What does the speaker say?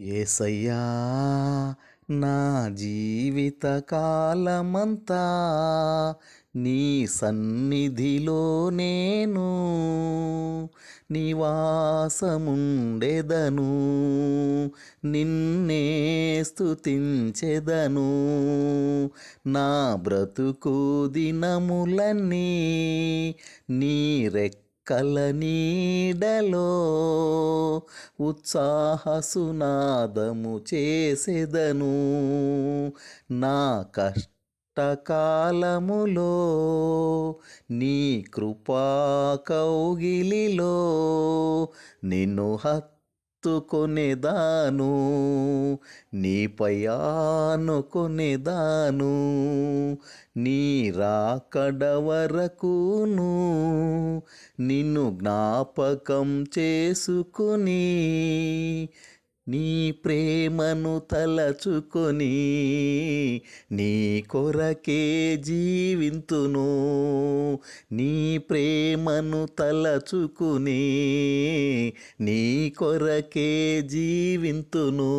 ఏసయ్యా నా జీవిత కాలమంతా నీ సన్నిధిలో నేను నివాసముండెదను నిన్నే స్తుతించెదను. నా బ్రతుకు దినములన్నీ నీ రెక్క కలనీడలో ఉత్సాహసునాదము చేసెదను. నా కష్టకాలములో నీ కృపా కౌగిలిలో నిన్ను హత్తుకొనేదాను. నీపై ఆనుకొనేదాను నీ రాకడ వరకును నిన్ను జ్ఞాపకం చేసుకుని నీ ప్రేమను తలచుకొని నీ కొరకే జీవింతును. నీ ప్రేమను తలచుకుని నీ కొరకే జీవింతును.